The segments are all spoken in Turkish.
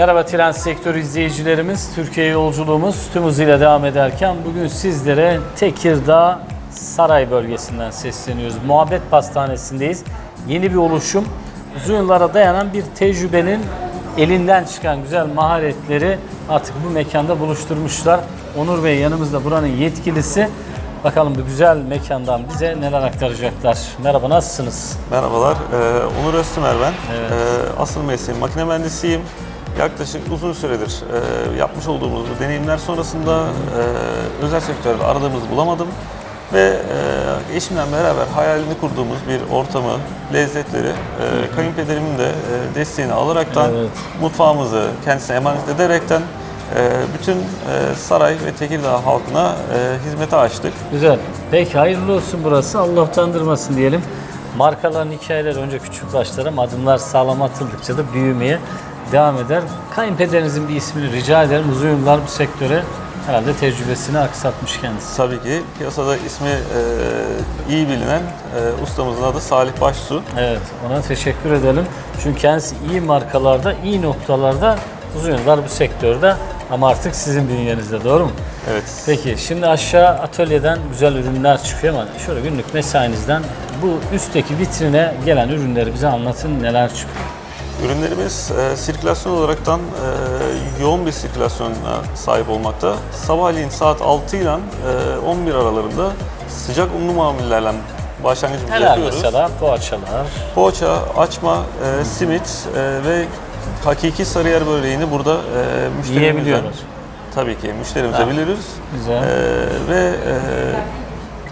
Merhaba tren sektörü izleyicilerimiz. Türkiye yolculuğumuz tüm hızıyla devam ederken bugün sizlere Tekirdağ Saray bölgesinden sesleniyoruz. Muhabbet Pastanesi'ndeyiz. Yeni bir oluşum. Uzun yıllara dayanan bir tecrübenin elinden çıkan güzel maharetleri artık bu mekanda buluşturmuşlar. Onur Bey yanımızda buranın yetkilisi. Bakalım bu güzel mekandan bize neler aktaracaklar. Merhaba nasılsınız? Merhabalar, ee, Onur Öztümer ben. Ee, asıl mesleğim makine mühendisiyim. Yaklaşık uzun süredir e, yapmış olduğumuz bu deneyimler sonrasında e, özel sektörde aradığımızı bulamadım. Ve e, eşimle beraber hayalini kurduğumuz bir ortamı, lezzetleri, e, kayınpederimin de e, desteğini alaraktan Evet. mutfağımızı kendisine emanet ederekten e, bütün e, saray ve Tekirdağ halkına e, hizmete açtık. Güzel. Peki hayırlı olsun burası. Allah utandırmasın diyelim. Markaların hikayeleri önce küçük başlar ama adımlar sağlam atıldıkça da büyümeye devam eder. Kayınpederinizin bir ismini rica ederim. Uzun yıllar bu sektöre herhalde tecrübesini aksatmış kendisi. Tabii ki piyasada ismi e, iyi bilinen e, ustamızın adı Salih Başsu. Evet, ona teşekkür edelim. Çünkü kendisi iyi markalarda, iyi noktalarda uzun yıllar bu sektörde ama artık sizin bünyenizde, doğru mu? Evet. Peki şimdi aşağı atölyeden güzel ürünler çıkıyor ama şöyle günlük mesainizden bu üstteki vitrine gelen ürünleri bize anlatın neler çıkıyor. Ürünlerimiz e, sirkülasyon olaraktan e, yoğun bir sirkülasyona sahip olmakta. Sabahleyin saat 6 ile e, 11 aralarında sıcak unlu mamullerle başlangıcımızı Neler yapıyoruz. mesela? Poğaçalar. Poğaça, açma, e, simit e, ve hakiki Sarıyer böreğini burada e, müşterimizden Yiyebiliyoruz. tabii ki müşterimize Ha. biliriz. Güzel. E, ve e,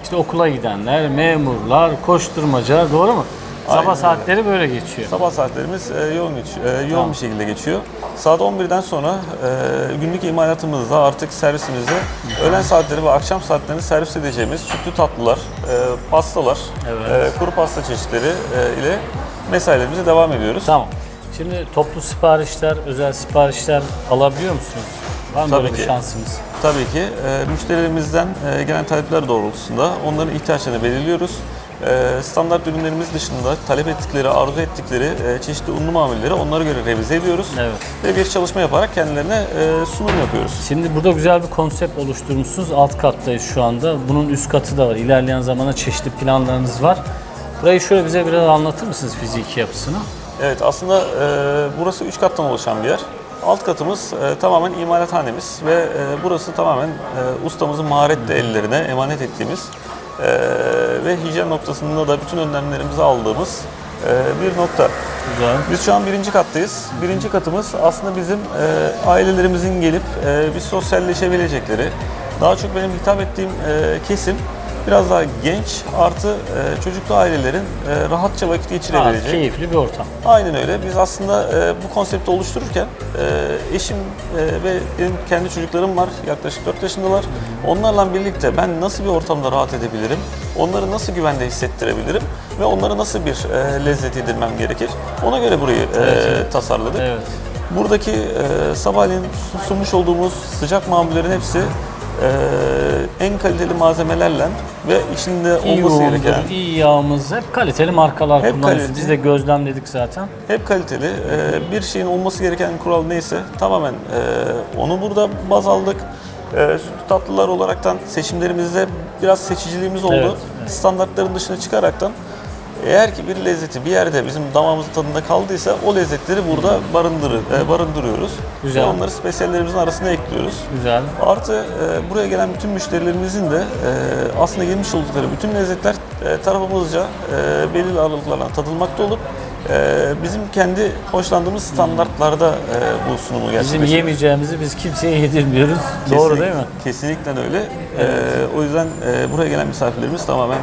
İşte okula gidenler, memurlar, koşturmaca, doğru mu? Sabah Aynen saatleri böyle geçiyor. Sabah saatlerimiz e, yoğun geç- e, yoğun Tamam. bir şekilde geçiyor. Saat 11'den sonra e, günlük imalatımızda artık servisimizde öğlen saatleri ve akşam saatlerini servis edeceğimiz sütlü tatlılar, e, pastalar, Evet. e, kuru pasta çeşitleri e, ile mesailerimize devam ediyoruz. Tamam. Şimdi toplu siparişler, özel siparişler alabiliyor musunuz? Var mı Tabii böyle bir ki. şansımız? Tabii ki e, müşterilerimizden e, gelen talepler doğrultusunda onların ihtiyaçlarını belirliyoruz. E, standart ürünlerimiz dışında talep ettikleri, arzu ettikleri e, çeşitli unlu mamulleri onlara göre revize ediyoruz. Evet. Ve bir çalışma yaparak kendilerine e, sunum yapıyoruz. Şimdi burada güzel bir konsept oluşturmuşsunuz. Alt kattayız şu anda. Bunun üst katı da var. İlerleyen zamana çeşitli planlarınız var. Burayı şöyle bize biraz anlatır mısınız fiziki yapısını? Evet aslında e, burası üç kattan oluşan bir yer. Alt katımız e, tamamen imalathanemiz ve e, burası tamamen e, ustamızın maharetli ellerine emanet ettiğimiz ve hijyen noktasında da bütün önlemlerimizi aldığımız e, bir nokta. Güzel. Biz şu an birinci kattayız. Birinci katımız aslında bizim e, ailelerimizin gelip e, bir sosyalleşebilecekleri, daha çok benim hitap ettiğim kesim biraz daha genç artı e, çocuklu ailelerin e, rahatça vakit Rahat, geçirebileceği. keyifli bir ortam. Aynen öyle. Biz aslında e, bu konsepti oluştururken e, eşim e, ve benim kendi çocuklarım var. Yaklaşık 4 yaşındalar. Onlarla birlikte ben nasıl bir ortamda rahat edebilirim? Onları nasıl güvende hissettirebilirim? Ve onlara nasıl bir e, lezzet yedirmem gerekir? Ona göre burayı e, tasarladık. Evet. Buradaki e, sabahleyin su- sunmuş olduğumuz sıcak mamullerin hepsi e, en kaliteli malzemelerle ve içinde İyi olması yoğundur, gereken iyi yağımız, hep kaliteli markalar Hep kullanıyoruz. kaliteli. Biz de gözlemledik zaten. Hep kaliteli. Ee, bir şeyin olması gereken kural neyse tamamen e, onu burada baz aldık. E, sütlü tatlılar olaraktan seçimlerimizde biraz seçiciliğimiz oldu. Evet, Standartların dışına çıkaraktan eğer ki bir lezzeti bir yerde bizim damağımızın tadında kaldıysa o lezzetleri burada barındırır, e, barındırıyoruz. Güzel. Ve onları spesiyallerimizin arasına ekliyoruz. Güzel. Artı e, buraya gelen bütün müşterilerimizin de e, aslında yemiş oldukları bütün lezzetler e, tarafımızca e, belirli aralıklarla tadılmakta olup e, bizim kendi hoşlandığımız standartlarda e, bu sunumu Bizim gerçekleştiriyoruz. yemeyeceğimizi biz kimseye yedirmiyoruz. Doğru Kesinlikle- değil mi? Kesinlikle öyle. E, o yüzden e, buraya gelen misafirlerimiz tamamen e,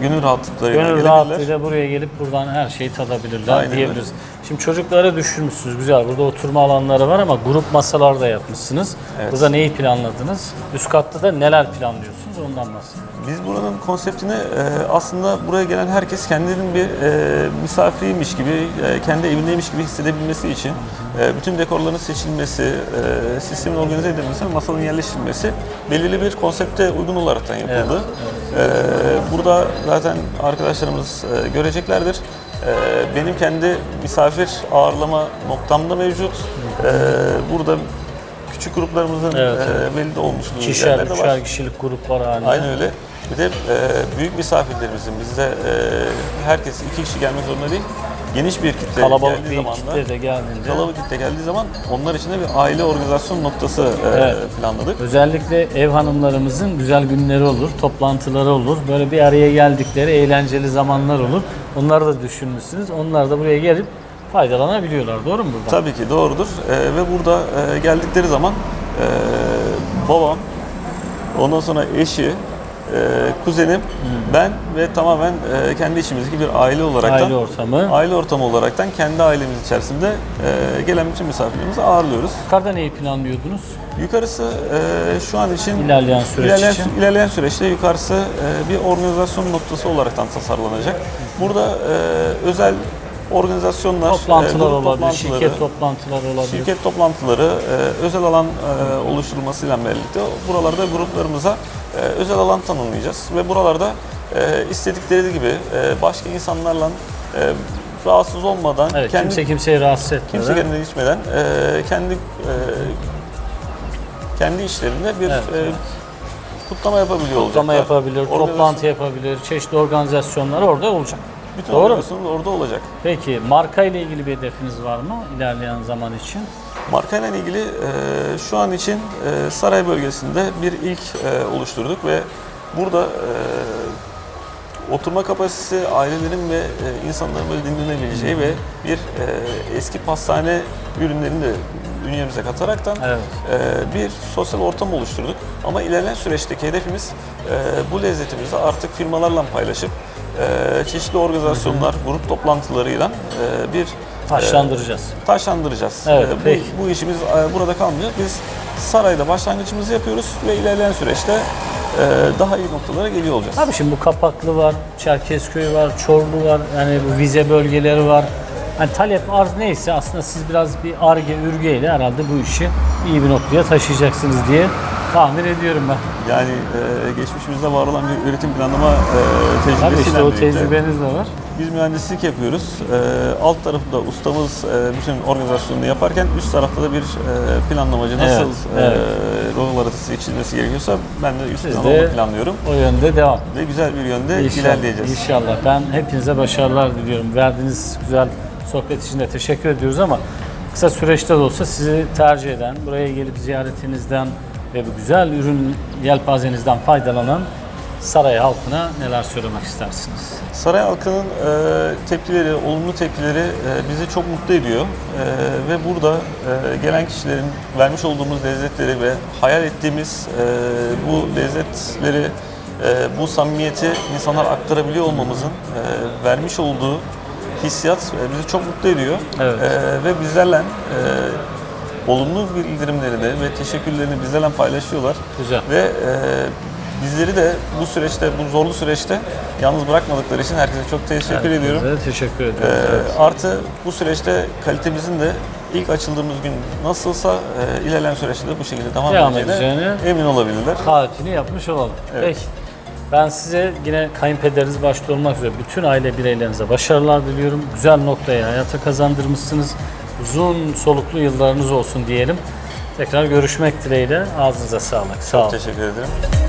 gönül rahatlıklarıyla Gönül gelebilirler. rahatlığıyla buraya gelip buradan her şeyi tadabilirler Aynen diyebiliriz. Şimdi çocuklara düşürmüşsünüz güzel. Burada oturma alanları var ama grup masalar da yapmışsınız. Evet. Burada neyi planladınız? Üst katta da neler planlıyorsunuz ondan bahsedin. Biz buranın konseptini e, aslında buraya gelen herkes kendinin bir e, misafiriymiş gibi, e, kendi evindeymiş gibi hissedebilmesi için e, bütün dekorların seçilmesi, e, sistemin organize edilmesi ve masanın yerleştirilmesi belirli bir konsepte uygun olaraktan yapıldı. E, burada zaten arkadaşlarımız e, göreceklerdir. Ee, benim kendi misafir ağırlama noktamda mevcut. Ee, burada küçük gruplarımızın Evet, e, belli İkişer, yerleri de var. üçer kişilik gruplar halinde. Aynen öyle. Bir de büyük misafirlerimizin bizde herkes iki kişi gelmek zorunda değil. Geniş bir kitle Kalabalık geldiği bir zaman da kitle de geldiğinde. kalabalık kitle geldiği zaman onlar için de bir aile organizasyon noktası e, Evet. planladık. Özellikle ev hanımlarımızın güzel günleri olur, toplantıları olur. Böyle bir araya geldikleri eğlenceli zamanlar olur. Onları da düşünmüşsünüz. Onlar da buraya gelip faydalanabiliyorlar. Doğru mu burada? Tabii ki doğrudur. E, ve burada e, geldikleri zaman e, babam, ondan sonra eşi, kuzenim, ben ve tamamen e, kendi içimizdeki bir aile olaraktan Aile ortamı. aile ortamı olaraktan kendi ailemiz içerisinde e, gelen bütün misafirlerimizi ağırlıyoruz. Yukarıda neyi planlıyordunuz? Yukarısı e, şu an için İlerleyen süreç ilerleyen, için. ilerleyen süreçte yukarısı bir organizasyon noktası olaraktan tasarlanacak. Burada özel organizasyonlar, Toplantılar e, olabilir, şirket toplantıları olabilir. şirket toplantıları, e, özel alan e, oluşturulmasıyla birlikte buralarda gruplarımıza e, özel alan tanımlayacağız ve buralarda e, istedikleri gibi e, başka insanlarla e, rahatsız olmadan Evet, kendi kimse kimseyi rahatsız etmeden. kimse kendine içmeden e, kendi e, kendi işlerinde bir Evet, e, evet. kutlama yapabiliyor olacaklar. Kutlama yapabilir, Organizasyon- toplantı yapabilir, çeşitli organizasyonlar orada olacak. Bütün Doğru mu? organizasyonlar orada olacak. Peki marka ile ilgili bir hedefiniz var mı ilerleyen zaman için? Markayla ilgili e, şu an için e, saray bölgesinde bir ilk e, oluşturduk ve burada e, oturma kapasitesi ailelerin ve e, insanların böyle dinlenebileceği ve bir e, eski pastane ürünlerini de bünyemize kataraktan Evet. e, bir sosyal ortam oluşturduk. Ama ilerleyen süreçteki hedefimiz e, bu lezzetimizi artık firmalarla paylaşıp e, çeşitli organizasyonlar, grup toplantılarıyla e, bir Taşlandıracağız. taşlandıracağız. Evet, Ee, bu, peki. bu işimiz e, burada kalmayacak. Biz sarayda başlangıcımızı yapıyoruz ve ilerleyen süreçte e, daha iyi noktalara geliyor olacağız. Tabii şimdi bu Kapaklı var, Çerkezköy var, Çorlu var, yani bu vize bölgeleri var. Hani talep arz neyse aslında siz biraz bir arge ürgeyle herhalde bu işi iyi bir noktaya taşıyacaksınız diye tahmin ediyorum ben. Yani e, geçmişimizde var olan bir üretim planlama e, Tabii tecrübesiyle işte o birlikte tecrübeniz de var. biz mühendislik yapıyoruz. E, alt tarafında ustamız e, bütün organizasyonunu yaparken üst tarafta da bir e, planlamacı nasıl Evet, e, evet. rol haritası geçilmesi gerekiyorsa ben de üst Siz de- planlıyorum O yönde devam. ve güzel bir yönde ilerleyeceğiz. İnşallah. Ben hepinize başarılar diliyorum. Verdiğiniz güzel sohbet için de teşekkür ediyoruz ama kısa süreçte de olsa sizi tercih eden, buraya gelip ziyaretinizden ve bu güzel ürün yelpazenizden faydalanan saray halkına neler söylemek istersiniz? Saray halkının e, tepkileri, olumlu tepkileri e, bizi çok mutlu ediyor. E, ve burada e, gelen kişilerin vermiş olduğumuz lezzetleri ve hayal ettiğimiz e, bu lezzetleri, e, bu samimiyeti insanlar aktarabiliyor olmamızın e, vermiş olduğu hissiyat e, bizi çok mutlu ediyor. Evet. E, ve bizlerle e, olumlu bildirimlerini ve teşekkürlerini bizlerle paylaşıyorlar. Güzel. Ve e, bizleri de bu süreçte, bu zorlu süreçte yalnız bırakmadıkları için herkese çok teşekkür ediyorum. Size teşekkür ediyoruz. evet. Artı bu süreçte kalitemizin de ilk açıldığımız gün nasılsa e, ilerleyen süreçte de bu şekilde devam, Devam edeceğine edeceğine- emin olabilirler. Taahhütünü yapmış olalım. Evet. Peki. Ben size yine kayınpederiniz başta olmak üzere bütün aile bireylerinize başarılar diliyorum. Güzel noktaya hayata kazandırmışsınız. Uzun soluklu yıllarınız olsun diyelim. Tekrar görüşmek dileğiyle. Ağzınıza sağlık. Sağ olun. Teşekkür ederim.